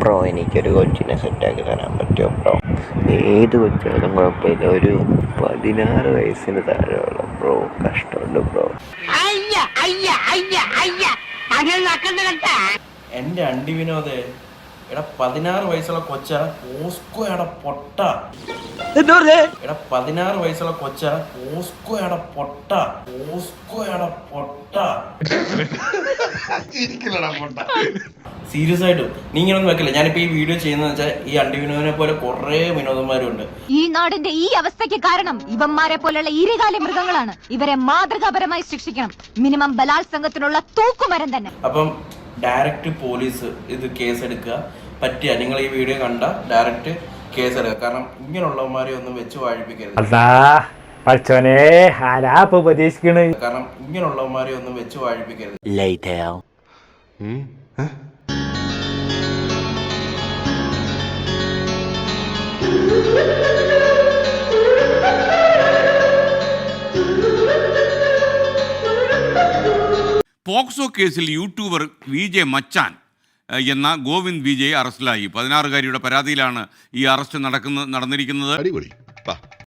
Bro എനിക്കൊരു കൊച്ചിനെ സെറ്റാക്കി തരാൻ പറ്റുമോ ബ്രോ? ഏത് കൊച്ചാലും കുഴപ്പമില്ല. ഒരു പതിനാറ് വയസ്സിന് താഴെയുള്ള ബ്രോ കഷ്ടമുണ്ട് ബ്രോ. എന്റെ അണ്ടി വിനോദേ എടാ പതിനാറ് വയസ്സുള്ള കൊച്ച ഓസ്കോ എടാ പൊട്ട. എടാ പതിനാറ് വയസ്സുള്ള കൊച്ച ഓസ്കോ എടാ പൊട്ട. ഓസ്കോ എടാ പൊട്ട. സീരിയസ് ആയിട്ട് നീ ഇങ്ങനെ ഒന്നും വെക്കില്ല. ഞാനിപ്പോ ഈ വീഡിയോ ചെയ്യുന്നത് വെച്ചാൽ ഈ അണ്ടി വിനോദിനെ പോലെ കുറെ വിനോദന്മാരുണ്ട്. ഈ നാടിന്റെ ഈ അവസ്ഥയ്ക്ക് കാരണം ഇവന്മാരെ പോലെയുള്ള ഇരുകാലി മൃഗങ്ങളാണ്. ഇവരെ മാതൃകാപരമായി ശിക്ഷിക്കണം. മിനിമം ബലാത്സംഗത്തിനുള്ള തൂക്കുമരം തന്നെ. അപ്പം ഡയറക്റ്റ് പോലീസ് ഇത് കേസ് എടുക്കുക. പറ്റിയ. നിങ്ങൾ ഈ വീഡിയോ കണ്ട ഡയറക്റ്റ് കേസ് എടുക്കുക. കാരണം ഇങ്ങനെയുള്ളവന്മാരെ ഒന്നും വെച്ച് വാഴിപ്പിക്കരുത്. പഠിച്ചോനെ ആരാ ഇപ്പൊ പ്രതീക്ഷിക്കണ് കാരണം ഇങ്ങനെയുള്ളവന്മാരെ ഒന്നും വെച്ച് വാഴിപ്പിക്കരുത്. പോക്സോ കേസിൽ യൂട്യൂബർ വി ജെ മച്ചാൻ ഏഹ്, എന്ന ഗോവിന്ദ് വിജയ് അറസ്റ്റിലായി. പതിനാറുകാരിയുടെ പരാതിയിലാണ് ഈ അറസ്റ്റ് നടക്കുന്ന നടന്നിരിക്കുന്നത്. അടിപൊളി.